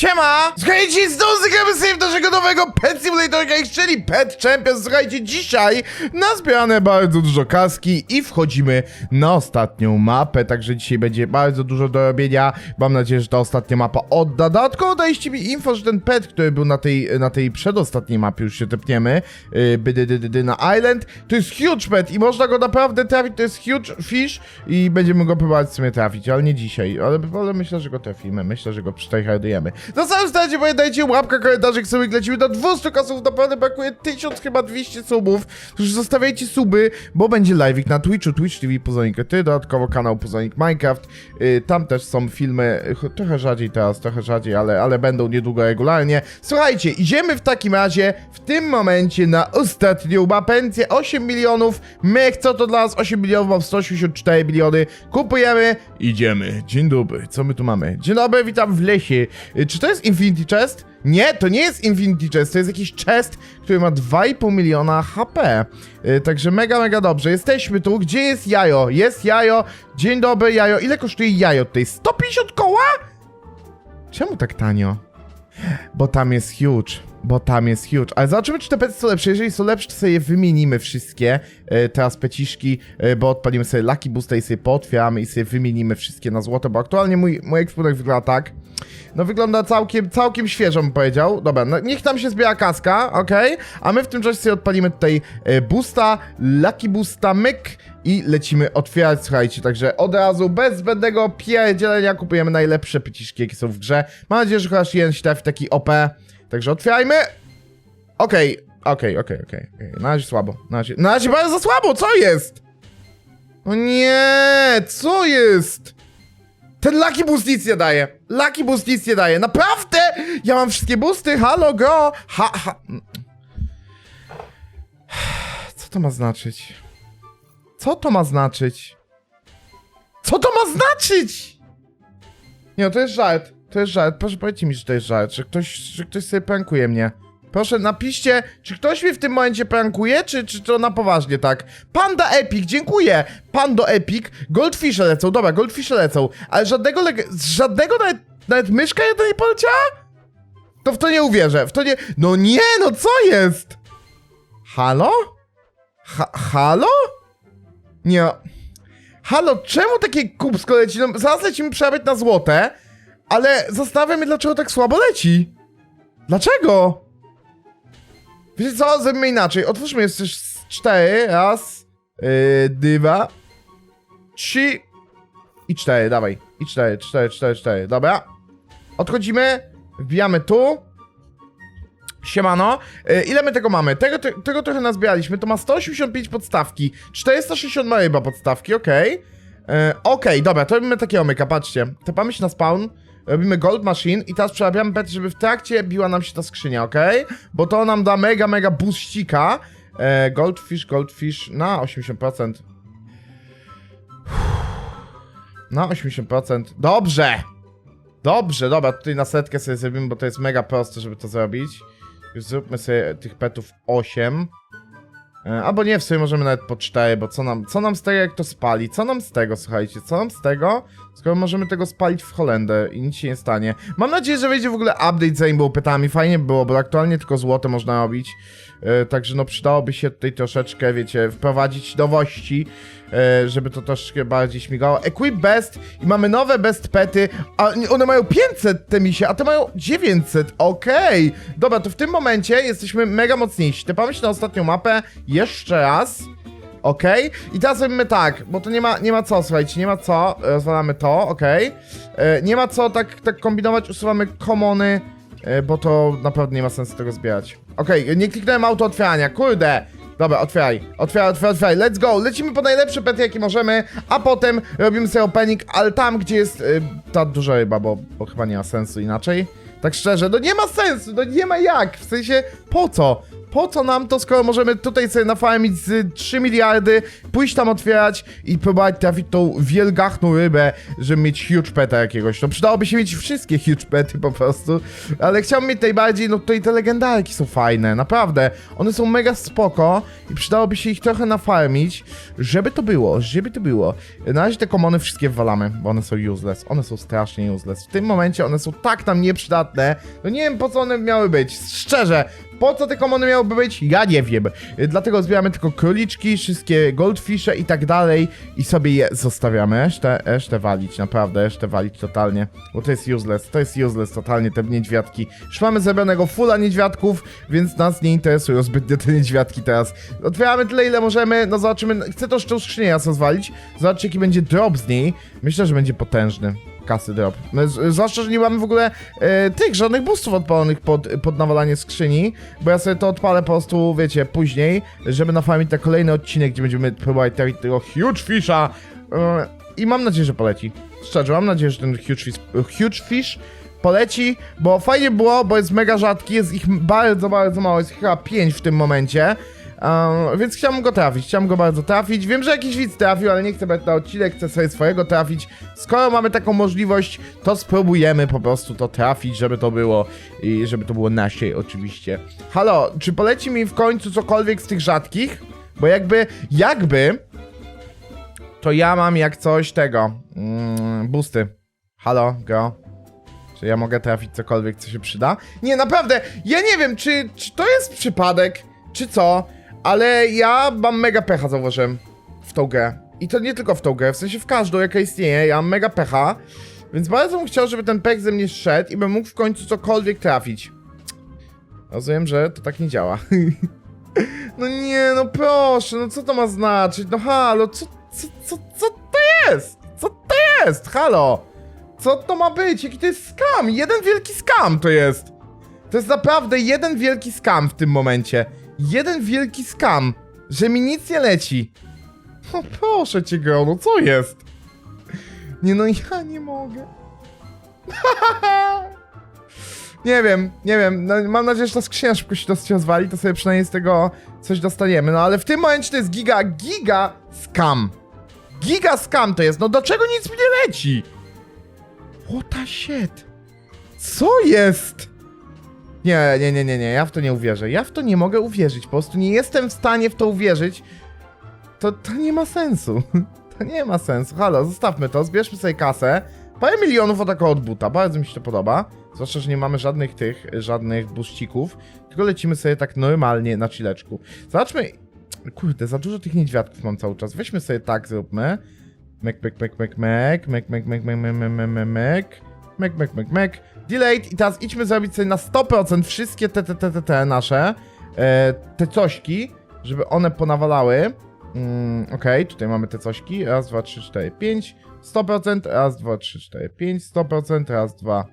Siema! Słuchajcie, znowu zagramy sobie w naszego nowego Pet Simulator Games, czyli Pet Champions. Słuchajcie, dzisiaj nazbierane bardzo dużo kaski i wchodzimy na ostatnią mapę, także dzisiaj będzie bardzo dużo do robienia. Mam nadzieję, że ta ostatnia mapa odda. Dodatkowo daliście mi info, że ten pet, który był na tej, na tej przedostatniej mapie, już się tepniemy, yy, na Island, to jest huge pet i można go naprawdę trafić, to jest huge fish i będziemy go próbować w sumie trafić, ale nie dzisiaj, ale, ale myślę, że go trafimy, myślę, że go przytajhardujemy. Na samym starcie pamiętajcie, łapka, komentarzyk, sobie lecimy do 200 kasów, naprawdę brakuje 1000 chyba 200 subów, także zostawiajcie suby, bo będzie live'ik na Twitchu, Twitch TV Puzonik Ty, dodatkowo kanał Puzonik Minecraft, yy, tam też są filmy, trochę rzadziej teraz, trochę rzadziej, ale, ale będą niedługo regularnie. Słuchajcie, idziemy w takim razie w tym momencie na ostatnią mapencję, 8 milionów, mech, co to dla nas 8 milionów, mam 184 miliony, kupujemy, idziemy. Dzień dobry, co my tu mamy? Dzień dobry, witam w lesie. Y, To jest Infinity Chest? Nie, to nie jest Infinity Chest, to jest jakiś chest, który ma 2,5 miliona HP. Y, Także mega, mega dobrze. Jesteśmy tu. Gdzie jest jajo? Jest jajo. Dzień dobry, jajo. Ile kosztuje jajo tutaj? 150 koła? Czemu tak tanio? Bo tam jest huge. Bo tam jest huge. Ale zobaczymy, czy te pety są lepsze. Jeżeli są lepsze, to sobie wymienimy wszystkie. E, teraz peciszki, e, bo odpalimy sobie Lucky Boosta i sobie pootwieramy i sobie wymienimy wszystkie na złoto, bo aktualnie mój, mój wygląda tak. No wygląda całkiem, całkiem świeżo, bym powiedział. Dobra, no niech tam się zbiera kaska, okej? A my w tym czasie sobie odpalimy tutaj e, boosta, Lucky Boosta, myk i lecimy otwierać, słuchajcie, także od razu, bez zbędnego pierdzielenia kupujemy najlepsze pyciszki, jakie są w grze. Mam nadzieję, że chociaż jeden się taki OP. Także otwierajmy. Okej, okej, okej, okej. Na razie słabo. Na razie, na razie bardzo słabo, co jest? O nie, co jest? Ten Lucky Boost nic nie daje. Lucky Boost nic nie daje. Naprawdę? Ja mam wszystkie boosty, halo, go. Ha, ha. Co to ma znaczyć? Co to ma znaczyć? Co to ma znaczyć? Nie, no to jest żart. To jest żart. Proszę powiedzcie mi, że to jest żart. Że ktoś, ktoś sobie prankuje mnie. Proszę, napiszcie, czy ktoś mnie w tym momencie prankuje, czy, czy to na poważnie tak. Panda Epic, dziękuję. Pando Epic. Goldfishe lecą, dobra, goldfishe lecą. Ale żadnego, żadnego nawet, nawet myszka jedna nie poleciała? To w to nie uwierzę. W to nie... No nie, no co jest? Halo? Ha halo? Nie. Halo, czemu takie kubsko leci? No, zaraz lecimy przerabiać na złote, ale zastanawiam się, dlaczego tak słabo leci. Dlaczego? Wiecie co? Zrobimy inaczej. Otwórzmy jeszcze cztery. Raz, yy, dwa, trzy i cztery. Dawaj. I cztery, cztery, cztery, cztery. Dobra. Odchodzimy. Wbijamy tu. Siemano. E, ile my tego mamy? Tego, te, tego trochę nazbieraliśmy. To ma 185 podstawki. 460 ma chyba podstawki, okej. E, Okej, dobra, to robimy takiego myka, patrzcie. Tepamy się na spawn, robimy gold machine i teraz przerabiamy pet, żeby w trakcie biła nam się ta skrzynia, okej? Bo to nam da mega, mega boostika. E, goldfish, goldfish na 80%. Na 80%. Dobrze! Dobrze, dobra, tutaj na setkę sobie zrobimy, bo to jest mega proste, żeby to zrobić. Już zróbmy sobie tych petów 8. E, Albo nie, w sumie możemy nawet po 4, bo co nam, co nam z tego, jak to spali? Co nam z tego, słuchajcie, co nam z tego, skoro możemy tego spalić w Holendę i nic się nie stanie. Mam nadzieję, że wyjdzie w ogóle update z Rainbow petami, fajnie by było, bo aktualnie tylko złote można robić. E, Także no przydałoby się tutaj troszeczkę, wiecie, wprowadzić nowości, e, żeby to troszeczkę bardziej śmigało. Equip Best i mamy nowe Best Pety, a one mają 500 te misie, a te mają 900, okej. Dobra, to w tym momencie jesteśmy mega mocniejsi. Tepamy się na ostatnią mapę jeszcze raz. Okej, i teraz robimy tak, bo to nie ma, nie ma co, słuchajcie, nie ma co, rozwalamy to, okej. E, Nie ma co tak, tak kombinować, usuwamy komony, bo to naprawdę nie ma sensu tego zbierać. Okej, nie kliknąłem auto otwierania, kurde. Dobra, otwieraj, otwieraj, otwieraj, otwieraj, let's go, lecimy po najlepsze pety jakie możemy, a potem robimy sobie opening, ale tam, gdzie jest y, ta duża ryba, bo, bo chyba nie ma sensu inaczej. Tak szczerze, no nie ma sensu, no nie ma jak, w sensie, po co? Po co nam to, skoro możemy tutaj sobie nafarmić z 3 miliardy, pójść tam otwierać i próbować trafić tą wielgachną rybę, żeby mieć huge peta jakiegoś. No przydałoby się mieć wszystkie huge pety po prostu, ale chciałbym mieć najbardziej, no tutaj te legendarki są fajne, naprawdę. One są mega spoko i przydałoby się ich trochę nafarmić, żeby to było, żeby to było. Na razie te komony wszystkie wywalamy, bo one są useless. One są strasznie useless. W tym momencie one są tak nam nieprzydatne, no nie wiem po co one miały być. Szczerze, po co te komony miałyby być? Ja nie wiem. Dlatego zbieramy tylko króliczki, wszystkie goldfishe i tak dalej i sobie je zostawiamy. Resztę, resztę walić, naprawdę, resztę walić totalnie. Bo to jest useless, to jest useless totalnie, te niedźwiadki. Już mamy zrobionego fulla niedźwiadków, więc nas nie interesują zbytnio te niedźwiadki teraz. Otwieramy tyle, ile możemy, no zobaczymy. Chcę też tą skrzynię jasno zwalić. Zobaczcie, jaki będzie drop z niej. Myślę, że będzie potężny kasy drop. Z- Zwłaszcza, że nie mamy w ogóle e, tych żadnych boostów odpalonych pod, pod nawalanie skrzyni, bo ja sobie to odpalę po prostu, wiecie, później, żeby nafarmić na kolejny odcinek, gdzie będziemy próbować trafić tego huge fisha e, i mam nadzieję, że poleci. Szczerze, mam nadzieję, że ten huge fish, huge fish poleci, bo fajnie było, bo jest mega rzadki, jest ich bardzo, bardzo mało, jest chyba 5 w tym momencie. Więc chciałem go trafić, chciałem go bardzo trafić. Wiem, że jakiś widz trafił, ale nie chcę brać na odcinek, chcę sobie swojego trafić. Skoro mamy taką możliwość, to spróbujemy po prostu to trafić, żeby to było i żeby to było nasze oczywiście. Halo, czy poleci mi w końcu cokolwiek z tych rzadkich? Bo jakby, jakby, to ja mam jak coś tego, mm, boosty. Halo, go. Czy ja mogę trafić cokolwiek, co się przyda? Nie, naprawdę, ja nie wiem, czy, czy to jest przypadek, czy co, ale ja mam mega pecha, zauważyłem, w tą grę. I to nie tylko w tą grę, w sensie w każdą, jaka istnieje, ja mam mega pecha, więc bardzo bym chciał, żeby ten pech ze mnie szedł i bym mógł w końcu cokolwiek trafić. Rozumiem, że to tak nie działa. no nie, no proszę, no co to ma znaczyć? No halo, co, co, co, co to jest? Co to jest? Halo? Co to ma być? Jaki to jest skam? Jeden wielki skam to jest. To jest naprawdę jeden wielki skam w tym momencie. Jeden wielki skam, że mi nic nie leci. No proszę cię, girl, no co jest? Nie no, ja nie mogę. nie wiem, nie wiem. No, mam nadzieję, że ta skrzynia szybko się dosyć rozwali, to sobie przynajmniej z tego coś dostaniemy. No ale w tym momencie to jest giga, giga skam. Giga skam to jest. No do czego nic mi nie leci? What the shit? Co jest? Nie, nie, nie, nie, nie, ja w to nie uwierzę. Ja w to nie mogę uwierzyć. Po prostu nie jestem w stanie w to uwierzyć. To, to nie ma sensu. To nie ma sensu. Halo, zostawmy to, zbierzmy sobie kasę. Parę milionów o taką od buta, bardzo mi się to podoba. Zwłaszcza, że nie mamy żadnych tych, żadnych buścików, tylko lecimy sobie tak normalnie na chileczku. Zobaczmy. Kurde, za dużo tych niedźwiadków mam cały czas. Weźmy sobie tak, zróbmy. Mek, mek, mek, mek, mek, mek, mek, mek, mek, mek, mek, mek, mek, mek, mek, mek, mek, delayed i teraz idźmy zrobić sobie na 100% wszystkie te, te, te, te, te nasze, e, te cośki, żeby one ponawalały. Mm, Okej, tutaj mamy te cośki, raz, dwa, trzy, cztery, pięć, 100%, raz, dwa, trzy, cztery, pięć, 100%, raz, dwa,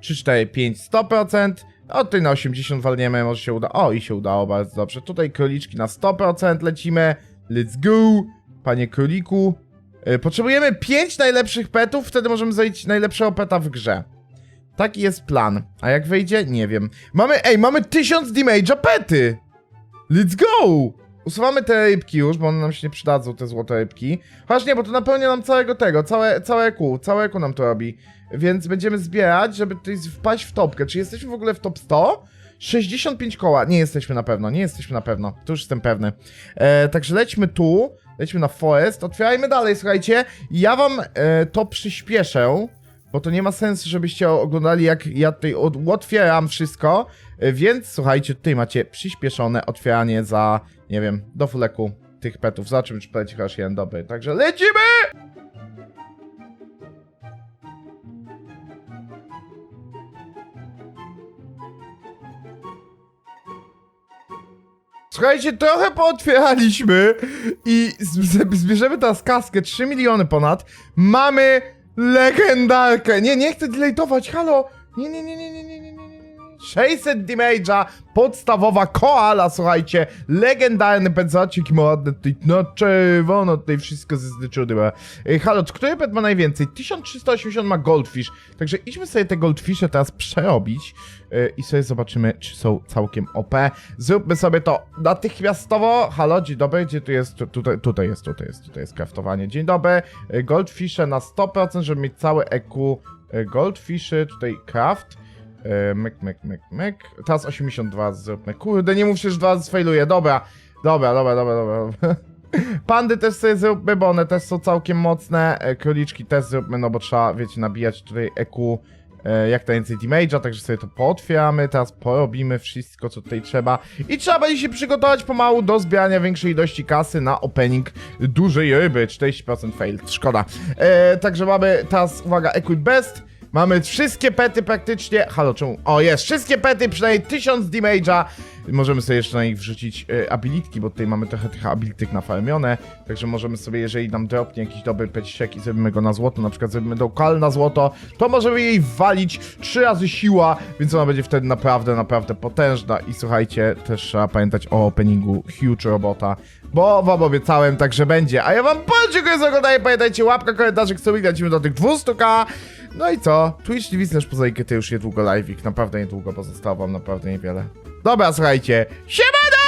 trzy, cztery, pięć, 100%, o tutaj na 80 walniemy, może się uda, o i się udało, bardzo dobrze, tutaj króliczki na 100% lecimy, let's go, panie króliku, Potrzebujemy 5 najlepszych petów, wtedy możemy zajść najlepszego peta w grze. Taki jest plan. A jak wyjdzie? Nie wiem. Mamy, ej, mamy 1000 damage'a pety! Let's go! Usuwamy te rybki już, bo one nam się nie przydadzą, te złote rybki. Chociaż nie, bo to napełnia nam całego tego, całe, całe EQ, całe EQ nam to robi. Więc będziemy zbierać, żeby tutaj wpaść w topkę. Czy jesteśmy w ogóle w top 100? 65 koła. Nie jesteśmy na pewno, nie jesteśmy na pewno. To już jestem pewny. E, także lećmy tu, lećmy na forest, otwierajmy dalej, słuchajcie. Ja wam e, to przyspieszę, bo to nie ma sensu, żebyście oglądali jak ja tutaj od, otwieram wszystko. E, więc słuchajcie, tutaj macie przyspieszone otwieranie za, nie wiem, do fuleku tych petów. Zobaczymy, czy poleci chociaż jeden dobry. Także lecimy! Słuchajcie, trochę pootwieraliśmy i zbierzemy teraz kaskę, 3 miliony ponad. Mamy legendarkę. Nie, nie chcę deletować, halo. Nie, nie, nie, nie, nie, nie, nie. 600 damage'a, podstawowa koala, słuchajcie, legendarny pet, zobaczcie jaki ma ładny tutaj, no czerwono, tutaj wszystko zezdyczyło. Ej, halo, czy który pet ma najwięcej? 1380 ma Goldfish, także idźmy sobie te Goldfishe teraz przerobić yy, i sobie zobaczymy, czy są całkiem OP. Zróbmy sobie to natychmiastowo. Halo, dzień dobry, gdzie tu jest? Tu- Tutaj, tutaj jest, tutaj jest, tutaj jest craftowanie. Dzień dobry, Yy, Goldfishe na 100%, żeby mieć całe EQ Goldfishy, tutaj craft. Yy, Myk, myk, myk, myk. Teraz 82 zróbmy. Kurde, nie mów się, że dwa razy sfailuję. Dobra, dobra, dobra, dobra, dobra. Pandy też sobie zróbmy, bo one też są całkiem mocne. E, Króliczki też zróbmy, no bo trzeba, wiecie, nabijać tutaj EQ e, jak najwięcej damage'a, także sobie to pootwieramy, teraz porobimy wszystko, co tutaj trzeba. I trzeba będzie się przygotować pomału do zbierania większej ilości kasy na opening dużej ryby. 40% fail, szkoda. E, także mamy teraz, uwaga, Equip Best. Mamy wszystkie pety praktycznie. Halo, czemu? O, jest! Wszystkie pety, przynajmniej 1000 damage'a. Możemy sobie jeszcze na nich wrzucić e, abilitki, bo tutaj mamy trochę tych abilitek nafarmione. Także możemy sobie, jeżeli nam dropnie jakiś dobry pecisiek i zrobimy go na złoto, na przykład zrobimy dokal na złoto, to możemy jej walić trzy razy siła, więc ona będzie wtedy naprawdę, naprawdę potężna. I słuchajcie, też trzeba pamiętać o openingu Huge Robota, bo wam obiecałem, także będzie. A ja wam bardzo dziękuję za oglądanie, pamiętajcie, łapka, komentarzyk, sobie lecimy do tych 200k. No i co? Twitch TV też poza to już niedługo live'ik, naprawdę niedługo, bo zostało wam naprawdę niewiele. Dobra, słuchajcie, siemano!